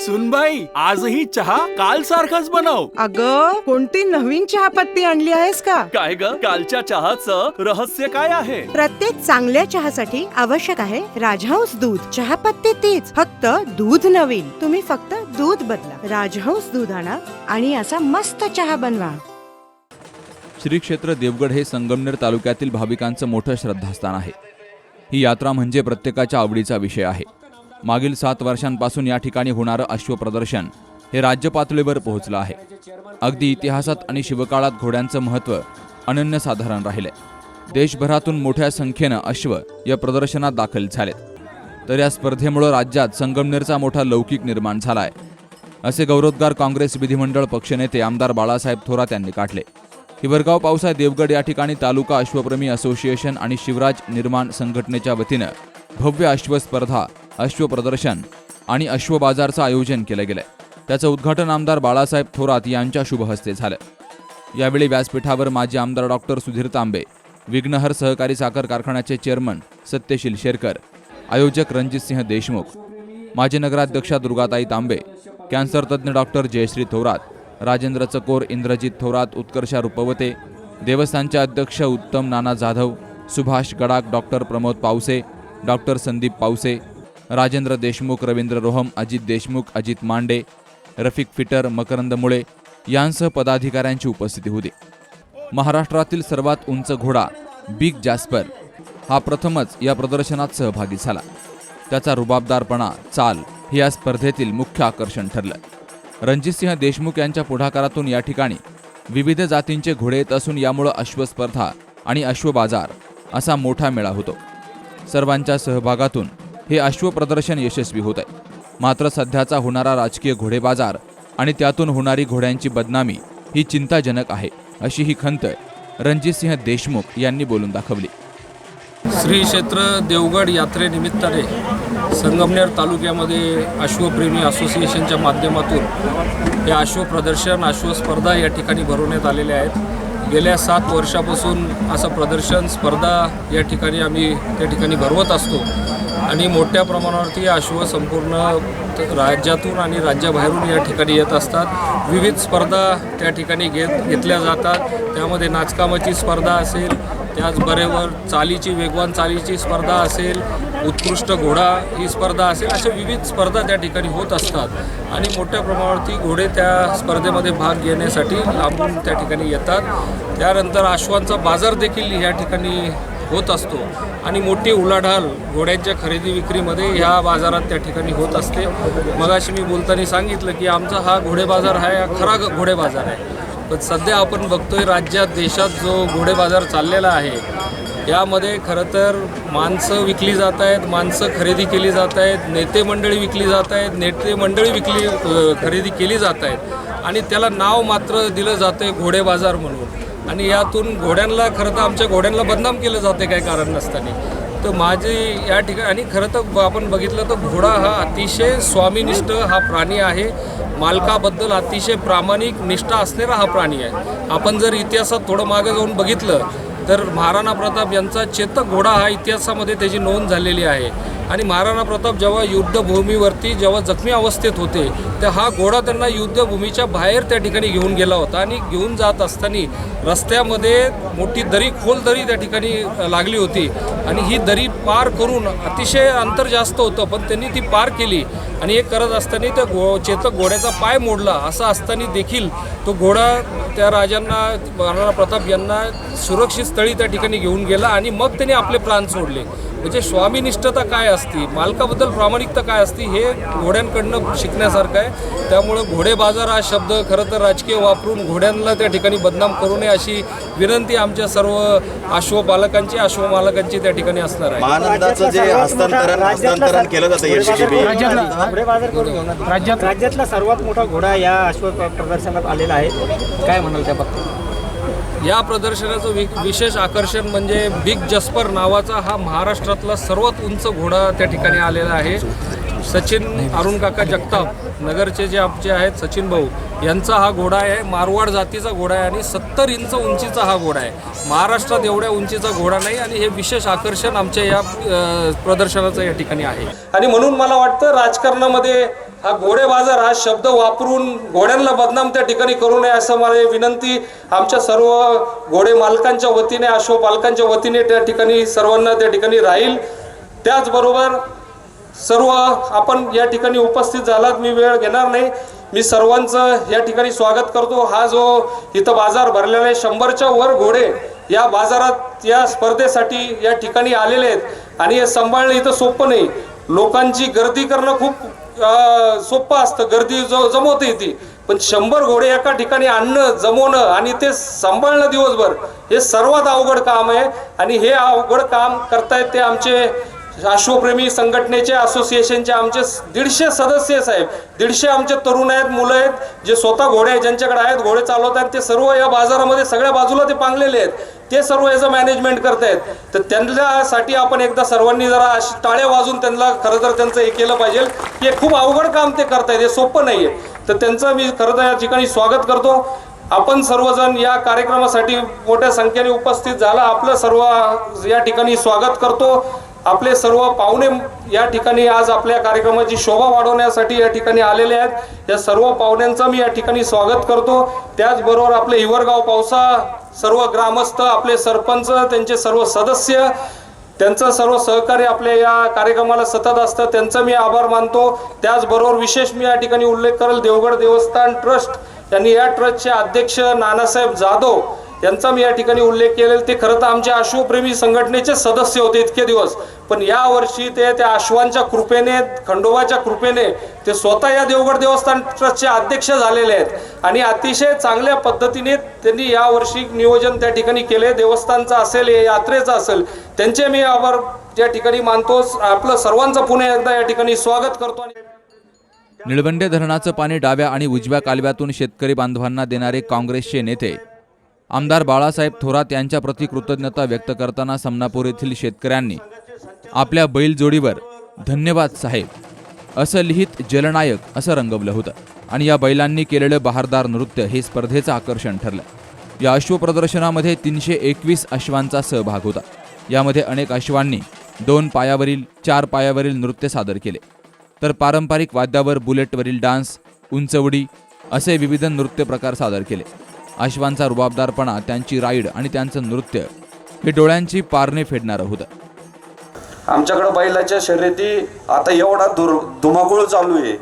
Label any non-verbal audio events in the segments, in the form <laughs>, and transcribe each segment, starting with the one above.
सुनबाई आजही चहा काल सारखाच बनव. अग कोणती नवीन चहापत्ती आणली आहेस का? काय ग? कालच्या चहाचं रहस्य काय आहे? प्रत्येक चांगल्या चहासाठी आवश्यक आहे राजहंस दूध. चहापत्ती तीच फक्त दूध नवीन. तुम्ही फक्त दूध बदला. राजहंस दूध आणा आणि असा मस्त चहा बनवा. श्री क्षेत्र देवगड हे संगमनेर तालुक्यातील भाविकांचं मोठं श्रद्धास्थान आहे. ही यात्रा म्हणजे प्रत्येकाच्या आवडीचा विषय आहे. मागील सात वर्षांपासून या ठिकाणी होणारं अश्वप्रदर्शन हे राज्य पातळीवर पोहोचलं आहे. अगदी इतिहासात आणि शिवकाळात घोड्यांचं महत्त्व अनन्यसाधारण राहिले. देशभरातून मोठ्या संख्येनं अश्व या प्रदर्शनात दाखल झालेत. तर या स्पर्धेमुळं राज्यात संगमनेरचा मोठा लौकिक निर्माण झाला आहे असे गौरवोद्गार काँग्रेस विधिमंडळ पक्षनेते आमदार बाळासाहेब थोरात यांनी काढले. हिवरगाव पावसाळ देवगड या ठिकाणी तालुका अश्वप्रेमी असोसिएशन आणि शिवराज निर्माण संघटनेच्या वतीनं भव्य अश्व स्पर्धा अश्व प्रदर्शन आणि अश्व बाजारचं आयोजन केलं गेलंय. त्याचं उद्घाटन आमदार बाळासाहेब थोरात यांच्या शुभहस्ते झालं. यावेळी व्यासपीठावर माजी आमदार डॉक्टर सुधीर तांबे विघ्नहर सहकारी साखर कारखान्याचे चेअरमन सत्यशील शेरकर आयोजक रणजितसिंह देशमुख माजी नगराध्यक्षा दुर्गाताई तांबे कॅन्सर तज्ज्ञ डॉक्टर जयश्री थोरात राजेंद्र चकोर इंद्रजित थोरात उत्कर्षा रुपवते देवस्थानचे अध्यक्ष Uttam Nana Jadhav Subhash Gadak doctor Pramod Pawase doctor Sandeep Pawase Rajendra Deshmukh Ravindra Roham Ajit Deshmukh Ajit Mande Rafiq Fitter Makarand Mule यांसह पदाधिकाऱ्यांची उपस्थिती होती. महाराष्ट्रातील सर्वात उंच घोडा बिग जॅस्पर हा प्रथमच या प्रदर्शनात सहभागी झाला. त्याचा रुबाबदारपणा चाल हे या स्पर्धेतील मुख्य आकर्षण ठरलं. रणजितसिंह देशमुख यांच्या पुढाकारातून या ठिकाणी विविध जातींचे घोडे येत असून यामुळं अश्वस्पर्धा आणि अश्वबाजार असा मोठा मेळा होतो. सर्वांच्या सहभागातून हे अश्व प्रदर्शन यशस्वी होत आहे. मात्र सध्याचा होणारा राजकीय घोडेबाजार आणि त्यातून होणारी घोड्यांची बदनामी ही चिंताजनक आहे अशी ही खंत रणजितसिंह देशमुख यांनी बोलून दाखवली. श्री क्षेत्र देवगड यात्रेनिमित्ताने संगमनेर तालुक्यामध्ये अश्वप्रेमी असोसिएशनच्या माध्यमातून हे अश्व प्रदर्शन अश्व स्पर्धा या ठिकाणी भरवण्यात आलेल्या आहेत. गेल्या सात वर्षापासून असं प्रदर्शन स्पर्धा या ठिकाणी आम्ही त्या ठिकाणी भरवत असतो. आणि मोठ्या प्रमाणावरती अश्व संपूर्ण राज्यातून आणि राज्याबाहेरून या ठिकाणी येत असतात. विविध स्पर्धा त्या ठिकाणी घेत घेतल्या जातात. त्यामध्ये नाचकामाची स्पर्धा असेल त्याचबरोबर चालीची वेगवान चालीची स्पर्धा असेल उत्कृष्ट घोडा ही स्पर्धा असेल अशा विविध स्पर्धा त्या ठिकाणी होत असतात. आणि मोठ्या प्रमाणावरती घोडे त्या स्पर्धेमध्ये भाग घेण्यासाठी लांबून त्या ठिकाणी येतात. त्यानंतर आश्वांचा बाजार देखील या ठिकाणी होत असतो. आणि मोठी उलाढाल घोड्यांच्या खरेदी विक्रीमध्ये ह्या बाजारात त्या ठिकाणी होत असते. मगाशी मी बोलताना सांगितलं की आमचा हा घोडे बाजार हा खरा घोडे बाजार आहे. पण सध्या आपण बघतोय राज्यात देशात जो घोडे बाजार चाललेला आहे यामध्ये खरं तर माणसं विकली जात आहेत माणसं खरेदी केली जात आहेत नेते मंडळी विकली जात आहेत नेते मंडळी विकली खरेदी केली जात आहेत. आणि त्याला नाव मात्र दिलं जातं आहे घोडे बाजार म्हणून. आणि यातून घोड्यांना खरं तर आमच्या घोड्यांना बदनाम केलं जाते काही कारण नसताना. तर माझी या ठिकाणी आणि खरं तर ब- आपण बघितलं तर घोडा हा अतिशय स्वामीनिष्ठ हा प्राणी आहे. मालकाबद्दल अतिशय प्रामाणिक निष्ठा असणारा हा प्राणी आहे. आपण जर इतिहासात थोडं मागे जाऊन बघितलं तर महाराणा प्रताप यांचा चेतक घोडा हा इतिहासामध्ये त्याची नोंद झालेली आहे. आणि महाराणा प्रताप जेव्हा युद्धभूमीवरती जेव्हा जखमी अवस्थेत होते तर हा घोडा त्यांना युद्धभूमीच्या बाहेर त्या ठिकाणी घेऊन गेला होता आणि घेऊन जात असताना रस्त्यामध्ये मोठी दरी खोल दरी त्या ठिकाणी लागली होती. आणि ही दरी पार करून अतिशय अंतर जास्त होतं पण त्यांनी ती पार केली आणि हे करत असताना त्या गो चेतक घोड्याचा पाय मोडला. असं असताना देखील तो घोडा त्या राजांना महाराणा प्रताप यांना सुरक्षित स्थळी त्या ठिकाणी घेऊन गेला आणि मग त्यांनी आपले प्राण सोडले. म्हणजे स्वामीनिष्ठता काय असती मालकाबद्दल प्रामाणिकता काय असती हे घोड्यांकडनं शिकण्यासारखं आहे. त्यामुळं घोडे बाजार हा शब्द खरं तर राजकीय वापरून घोड्यांना त्या ठिकाणी बदनाम करू नये अशी विनंती आमच्या सर्व अश्वपालकांची अश्वमालकांची त्या ठिकाणी असणार आहे. महानंदाचं जे हस्तांतरण हस्तांतरण केलं जातं एलसीबी घोडे बाजार करून राज्यात राज्यातला सर्वात मोठा घोडा या अश्व प्रदर्शनात आलेला आहे. काय म्हणाल त्या बाबतीत? या प्रदर्शनाचं वि विशेष आकर्षण म्हणजे बिग जस्पर नावाचा हा महाराष्ट्रातला सर्वात उंच घोडा त्या ठिकाणी आलेला आहे. सचिन अरुण काका जगताप नगरचे जे आमचे आहेत सचिन भाऊ यांचा हा घोडा आहे. मारवाड जातीचा घोडा आहे आणि सत्तर इंच उंचीचा हा घोडा आहे. महाराष्ट्रात एवढ्या उंचीचा घोडा नाही आणि हे विशेष आकर्षण आमच्या या प्रदर्शनाचं या ठिकाणी आहे. आणि म्हणून मला वाटतं राजकारणामध्ये हा घोडे बाजार हा शब्द वापरून घोड्यांना बदनाम त्या ठिकाणी करू नये असं मला विनंती आमच्या सर्व घोडे मालकांच्या वतीने अश्वपालकांच्या वतीने त्या ठिकाणी सर्वांना त्या ठिकाणी राहील. त्याचबरोबर सर्व आपण या ठिकाणी उपस्थित झालात मी वेळ घेणार नाही. मी सर्वांचं या ठिकाणी स्वागत करतो. हा जो इथं बाजार भरलेला आहे शंभरच्या वर घोडे या बाजारात या स्पर्धेसाठी या ठिकाणी आलेले आहेत. आणि हे सांभाळणं इथं सोपं नाही. लोकांची गर्दी करणं खूप सोपं असतं. गर्दी जो जमवते येते. पण शंभर घोडे एका ठिकाणी आणणं जमवणं आणि ते सांभाळणं दिवसभर हे सर्वात अवघड काम आहे. आणि हे अवघड काम करतायत ते आमचे अश्वप्रेमी संघटनेचे असोसिएशनचे आमचे दीडशे सदस्य साहेब. दीडशे आमचे तरुण आहेत मुलं आहेत जे स्वतः घोडे आहेत ज्यांच्याकडे आहेत घोडे चालवत आहेत ते सर्व या बाजारामध्ये सगळ्या बाजूला ते पांगलेले आहेत. ते सर्व याचं मॅनेजमेंट करतायत. तर त्यांच्यासाठी आपण एकदा सर्वांनी जरा टाळ्या वाजून त्यांना खरं तर त्यांचं हे केलं पाहिजे की हे खूप अवघड काम ते करतायत हे सोपं नाही आहे तर त्यांचं मी खरं तर या ठिकाणी स्वागत करतो. आपण सर्वजण या कार्यक्रमासाठी मोठ्या संख्येने उपस्थित झाला. आपलं सर्व या ठिकाणी स्वागत करतो. आपले सर्व पाहुणे या ठिकाणी आज आपल्या कार्यक्रमाची शोभा वाढवण्यासाठी या ठिकाणी आलेले आहेत. या सर्व पाहुण्यांचं मी या ठिकाणी स्वागत करतो. त्याचबरोबर आपले हिवरगाव पावसा सर्व ग्रामस्थ आपले सरपंच त्यांचे सर्व सदस्य त्यांचं सर्व सहकार्य आपल्या या कार्यक्रमाला सतत असतं त्यांचं मी आभार मानतो. त्याचबरोबर विशेष मी या ठिकाणी उल्लेख करेल देवगड देवस्थान ट्रस्ट यांनी या ट्रस्टचे अध्यक्ष नानासाहेब जाधव त्यांचा मी या ठिकाणी उल्लेख केलेला ते खरं तर आमच्या अश्वप्रेमी संघटनेचे सदस्य होते इतके दिवस. पण या वर्षी ते त्या अश्वांच्या कृपेने खंडोबाच्या कृपेने ते स्वतः या देवगड देवस्थान ट्रस्टचे अध्यक्ष झालेले आहेत. आणि अतिशय चांगल्या पद्धतीने त्यांनी या वर्षी नियोजन त्या ठिकाणी केले. देवस्थानचं असेल यात्रेचं असेल त्यांचे मी आभार त्या ठिकाणी मानतो. आपलं सर्वांचं पुन्हा एकदा या ठिकाणी स्वागत करतो आणि निळवंडे धरणाचं पाणी डाव्या आणि उजव्या कालव्यातून शेतकरी बांधवांना देणारे काँग्रेसचे नेते आमदार बाळासाहेब थोरात यांच्या प्रति कृतज्ञता व्यक्त करताना समनापूर येथील शेतकऱ्यांनी आपल्या बैलजोडीवर धन्यवाद साहेब असं लिहित जलनायक असं रंगवलं होतं. आणि या बैलांनी केलेलं बहारदार नृत्य हे स्पर्धेचं आकर्षण ठरलं. या अश्वप्रदर्शनामध्ये तीनशे एकवीस अश्वांचा सहभाग होता. यामध्ये अनेक अश्वांनी दोन पायावरील चार पायावरील नृत्य सादर केले. तर पारंपरिक वाद्यावर बुलेटवरील डान्स उंचवडी असे विविध नृत्य प्रकार सादर केले. अश्वांचा रुबाबदारपणा त्यांची राईड आणि त्यांचं नृत्य हे डोळ्यांची पारणे फेडणारं होतं आमच्याकडं बैलाच्या शर्यती आता एवढा दुर धुमाकूळ चालू आहे.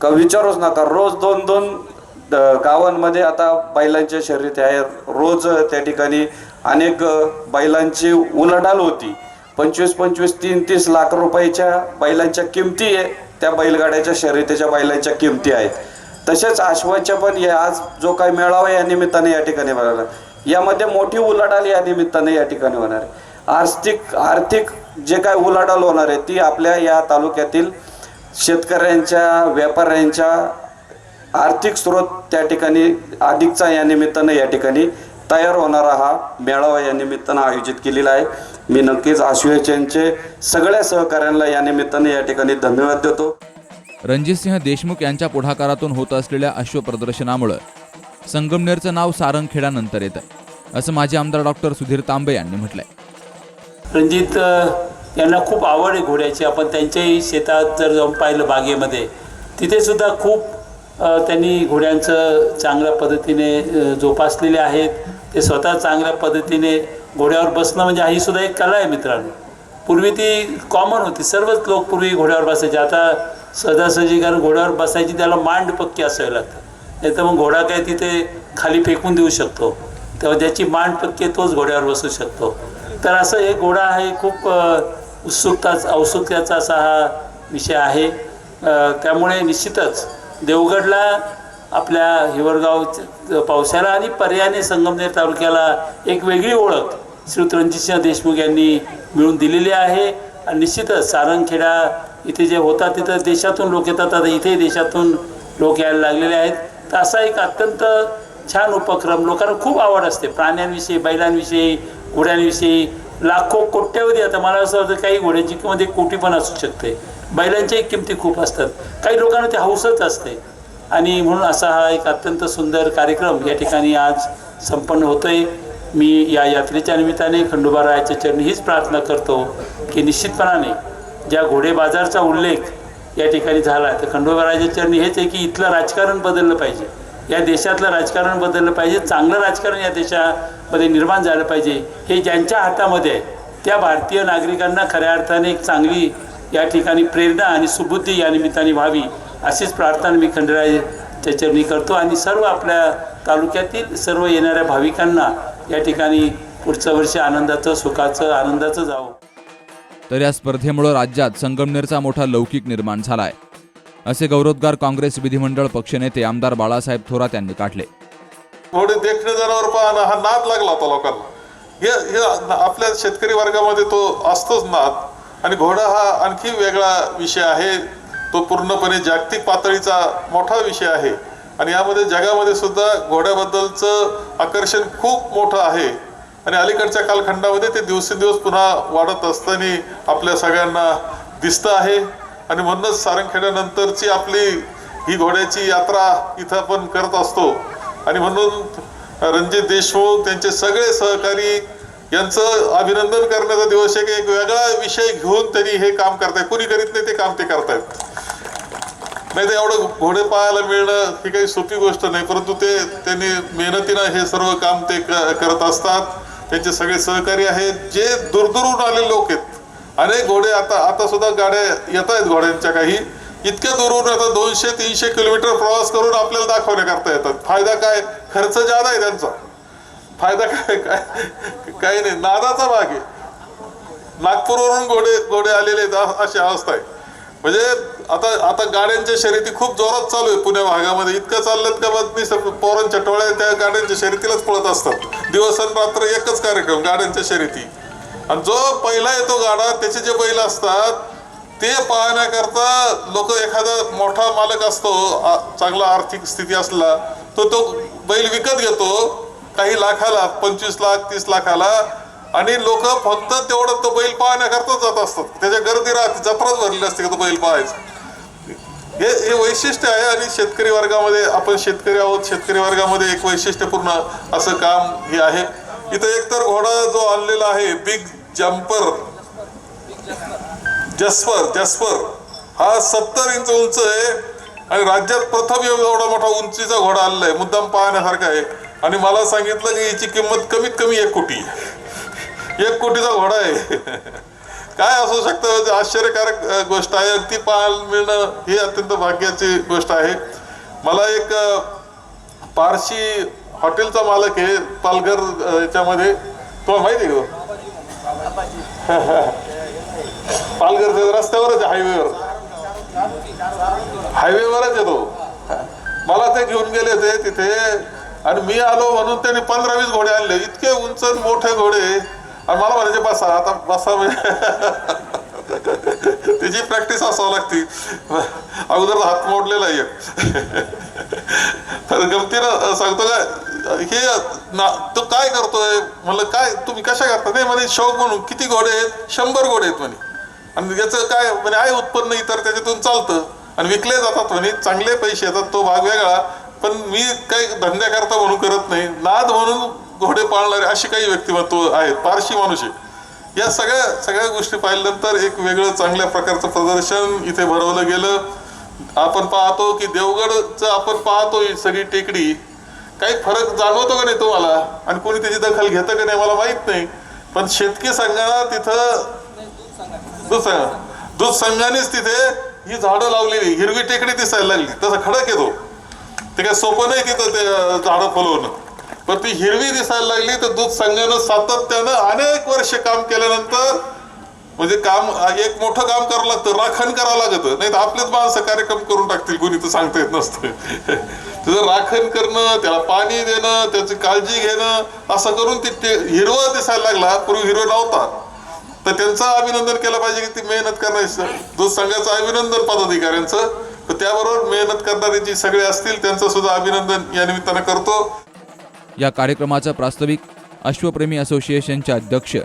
का विचारूच नका रोज दोन दोन गावांमध्ये आता बैलांच्या शर्यती आहे रोज त्या ठिकाणी अनेक बैलांची उलाढाल होती. पंचवीस पंचवीस तीन तीस लाख रुपयाच्या बैलांच्या किमती आहे. त्या बैलगाड्याच्या शर्यतीच्या बैलांच्या किमती आहेत. तसेच आश्वाच्या पण या आज जो काही मेळावा या निमित्ताने या ठिकाणी बघायला यामध्ये मोठी उलाढाल या निमित्ताने या ठिकाणी होणार आहे. आर्थिक आर्थिक जे काय उलाढाल होणार आहे ती आपल्या या तालुक्यातील शेतकऱ्यांच्या व्यापाऱ्यांच्या आर्थिक स्रोत त्या ठिकाणी अधिकचा या निमित्तानं या ठिकाणी तयार होणारा हा मेळावा या निमित्तानं आयोजित केलेला आहे. मी नक्कीच आश्वेचनचे सगळ्या सहकाऱ्यांना या निमित्ताने या ठिकाणी धन्यवाद देतो. रणजितसिंह देशमुख यांच्या पुढाकारातून होत असलेल्या अश्वप्रदर्शनामुळं संगमनेरचं नाव सारंगखेडानंतर येतं असं माजी आमदार डॉक्टर सुधीर तांबे यांनी म्हटलंय. रणजित यांना खूप आवड आहे घोड्याची. आपण त्यांच्याही शेतात जर जाऊन पाहिलं बागेमध्ये तिथे सुद्धा खूप त्यांनी घोड्यांचं चांगल्या पद्धतीने जोपासलेले आहेत. ते स्वतः चांगल्या पद्धतीने घोड्यावर बसणं म्हणजे ही सुद्धा एक कला आहे मित्रांनो. पूर्वी ती कॉमन होती. सर्वच लोक पूर्वी घोड्यावर बसायचे. आता सहजासहजी कारण घोड्यावर बसायची त्याला मांड पक्की असावी लागतं नाही तर मग घोडा काय तिथे खाली फेकून देऊ शकतो. तेव्हा ज्याची मांड पक्की तोच घोड्यावर बसू शकतो. तर असं हे घोडा हे खूप उत्सुकताच उत्सुकता औत्सुक्याचा असा हा विषय आहे. त्यामुळे निश्चितच देवगडला आपल्या हिवरगाव पावसाला आणि पर्यायाने संगमनेर तालुक्याला एक वेगळी ओळख श्री रणजितसिंह देशमुख यांनी मिळून दिलेली आहे. आणि निश्चितच सारंगखेडा इथे जे होतात तिथं देशातून लोक येतात आता इथे देशातून लोक यायला लागलेले आहेत. तर असा एक अत्यंत छान उपक्रम लोकांना खूप आवड असते. प्राण्यांविषयी बैलांविषयी घोड्यांविषयी लाखो कोट्यवधी आता मला असं वाटतं काही घोड्यांची किंमत एक कोटी पण असू शकते. बैलांच्याही किमती खूप असतात. काही लोकांना ते हौसच असते. आणि म्हणून असा हा एक अत्यंत सुंदर कार्यक्रम या ठिकाणी आज संपन्न होतोय. मी या यात्रेच्या निमित्ताने खंडोबारायाच्या चरणी हीच प्रार्थना करतो की निश्चितपणाने ज्या घोडे बाजारचा उल्लेख या ठिकाणी झाला तर खंडोबा राजाचरणी हेच आहे की इथलं राजकारण बदललं पाहिजे. या देशातलं राजकारण बदललं पाहिजे चांगलं राजकारण या देशामध्ये निर्माण झालं पाहिजे. हे ज्यांच्या हातामध्ये आहे त्या भारतीय नागरिकांना खऱ्या अर्थाने एक चांगली या ठिकाणी प्रेरणा आणि सुबुद्धी या निमित्ताने व्हावी अशीच प्रार्थना मी खंडरायाच्या चरणी करतो. आणि सर्व आपल्या तालुक्यातील सर्व येणाऱ्या भाविकांना या ठिकाणी पुढचं वर्ष आनंदाचं सुखाचं आनंदाचं जावं. तर या स्पर्धेमुळे राज्यात संगमनेरचा मोठा लौकिक निर्माण झालाय. असे गौरवोद्गार काँग्रेस विधिमंडळ पक्षनेते आमदार बाळासाहेब थोरात यांनी काढले. घोडे देखणे जनावर पाहणं हा नाद लागला होता लोकांना. हे हे आपल्या शेतकरी वर्गामध्ये तो असतोच नाद. आणि घोडा हा आणखी वेगळा विषय आहे. तो पूर्णपणे जागतिक पातळीचा मोठा विषय आहे. आणि यामध्ये जगामध्ये सुद्धा घोड्याबद्दलचं आकर्षण खूप मोठं आहे. आणि अलीकडच्या कालखंडामध्ये ते दिवसेंदिवस पुन्हा वाढत असताना आपल्या सगळ्यांना दिसतं आहे. आणि म्हणूनच सारंगखेड्यानंतरची आपली ही घोड्याची यात्रा इथं आपण करत असतो. आणि म्हणून रणजित देशमुख त्यांचे सगळे सहकारी यांचं अभिनंदन करण्याचा दिवस आहे की एक वेगळा विषय घेऊन त्यांनी हे काम करतायत. कुणी करीत नाही ते काम ते करतायत. नाही ते एवढं घोडे पाहायला मिळणं ही काही सोपी गोष्ट नाही परंतु ते त्यांनी मेहनतीनं हे सर्व काम ते करत असतात. त्यांचे सगळे सहकारी आहेत जे दूरदूरून आले लोक आहेत. अनेक घोडे आता आता सुद्धा गाड्या येत आहेत घोड्यांच्या काही. इतक्या दुरून आता दोनशे तीनशे किलोमीटर प्रवास करून आपल्याला दाखवण्या करता येतात. फायदा काय? खर्च जादा आहे त्यांचा. फायदा काय? काय काही नाही. नादाचा भाग आहे. नागपूरवरून घोडे घोडे आलेले आहेत अशी अवस्था आहे. म्हणजे आता आता गाड्यांच्या शर्यती खूप जोरात चालू आहे पुण्या भागामध्ये. इतकं चाललं का मी पोरांच्या टोळ्या त्या गाड्यांच्या शर्यतीलाच पळत असतात. दिवस रात्र एकच कार्यक्रम गाड्यांच्या शर्यती. आणि जो पहिला येतो गाडा त्याचे जे बैल असतात ते पाहण्याकरता लोक एखादा मोठा मालक असतो चांगला आर्थिक स्थिती असला तो तो बैल विकत घेतो काही लाखाला पंचवीस लाख तीस लाखाला आणि लोक फक्त तेवढं तो बैल पाहण्याकरता जात असतात. त्याच्या गर्दी राहते जत्राच भरलेली असते का तो बैल पाहायचं. हे हे वैशिष्ट्य आहे आणि शेतकरी वर्गामध्ये आपण शेतकरी आहोत शेतकरी वर्गामध्ये एक वैशिष्ट्यपूर्ण असं काम हे आहे. इथं एकतर घोडा जो आणलेला आहे बिग जम्पर जस्पर जस्पर हा सत्तर इंच उंच आहे आणि राज्यात प्रथम एवढा मोठा उंचीचा घोडा आलेला आहे मुद्दाम पाहण्यासारखा आहे. आणि मला सांगितलं की याची किंमत कमीत कमी एक कोटी. आहे. एक कोटीचा घोडा आहे. काय असू शकतं? म्हणजे आश्चर्यकारक गोष्ट आहे. ती पाहायला मिळणं ही अत्यंत भाग्याची गोष्ट आहे. मला एक पारशी हॉटेलचा मालक आहे पालघर याच्यामध्ये. तुम्हाला माहिती आहे <laughs> पालघर पालघरच्या रस्त्यावरच आहे हायवेवर. हायवेवरच येतो. मला ते घेऊन गेले होते तिथे. आणि मी आलो म्हणून त्यांनी पंधरा वीस घोडे आणले. इतके उंच मोठे घोडे. आणि मला म्हणायचे बसा आता बसा म्हणजे त्याची प्रॅक्टिस असावं लागती. अगोदर हात मोडलेला आहे एक. तर गमतीनं सांगतो का हे ना तो काय करतोय? म्हणलं काय तुम्ही कशा करता? नाही म्हणे शौक म्हणून. किती घोडे आहेत? शंभर घोडे आहेत म्हणे. आणि याचं काय म्हणजे आहे उत्पन्न इतर त्याच्यातून चालतं. आणि विकले जातात म्हणे चांगले पैसे येतात तो भाग वेगळा. पण मी काही धंद्याकरता म्हणून करत नाही. नाद म्हणून घोडे पाळणारे अशी काही व्यक्तिमत्व आहेत पारशी माणूस या सगळ्या सगळ्या गोष्टी पाहिल्यानंतर एक वेगळं चांगल्या प्रकारचं प्रदर्शन इथे भरवलं गेलं. आपण पाहतो की देवगडचं आपण पाहतो सगळी टेकडी. काही फरक जाणवतो का नाही तुम्हाला? आणि कोणी त्याची दखल घेतं का नाही मला माहीत नाही. पण शेतकी संघाला तिथं दूध संघ दूध संघानेच तिथे ही झाडं लावलेली हिरवी टेकडी दिसायला लागली. तसं खडक येतो ते. काय सोपं नाही तिथं ते झाडं फुलवणं पण ती हिरवी दिसायला लागली तर दूध संघानं सातत्यानं अनेक वर्ष काम केल्यानंतर म्हणजे काम एक मोठं काम करावं लागतं राखण करावं लागतं. नाही तर आपलेच माणसं कार्यक्रम करून टाकतील कोणी तर सांगता येत नसतं. <laughs> त्याचं राखण करणं त्याला पाणी देणं त्याची काळजी घेणं असं करून ती ते हिरवं दिसायला लागला. पूर्वी हिरो नव्हता. तर त्यांचं अभिनंदन केलं पाहिजे की ती मेहनत करणारी दूध संघाचं अभिनंदन पदाधिकाऱ्यांचं. तर त्याबरोबर मेहनत करणारे जी सगळे असतील त्यांचं सुद्धा अभिनंदन या निमित्तानं करतो. या कार्यक्रमाचं प्रास्ताविक अश्वप्रेमी असोसिएशनचे अध्यक्ष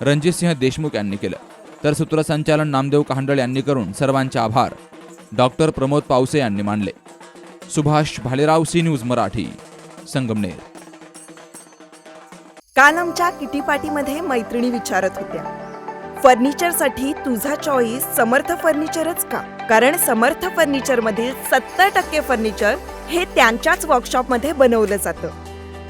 रणजितसिंह देशमुख यांनी केलं. तर सूत्रसंचालन नामदेव कांडळ यांनी करून सर्वांचे आभार. डॉक्टर प्रमोद पावसे यांनी मानले. Subhash Bhalerao C news Marathi Sangamner. काल आमच्या किटी पाटीमध्ये मैत्रिणी विचारत होत्या. फर्निचरसाठी तुझा चॉईस समर्थ फर्निचरच का? कारण समर्थ फर्निचरमधील सत्तर टक्के फर्निचर हे त्यांच्याच वर्कशॉपमध्ये बनवलं जातं.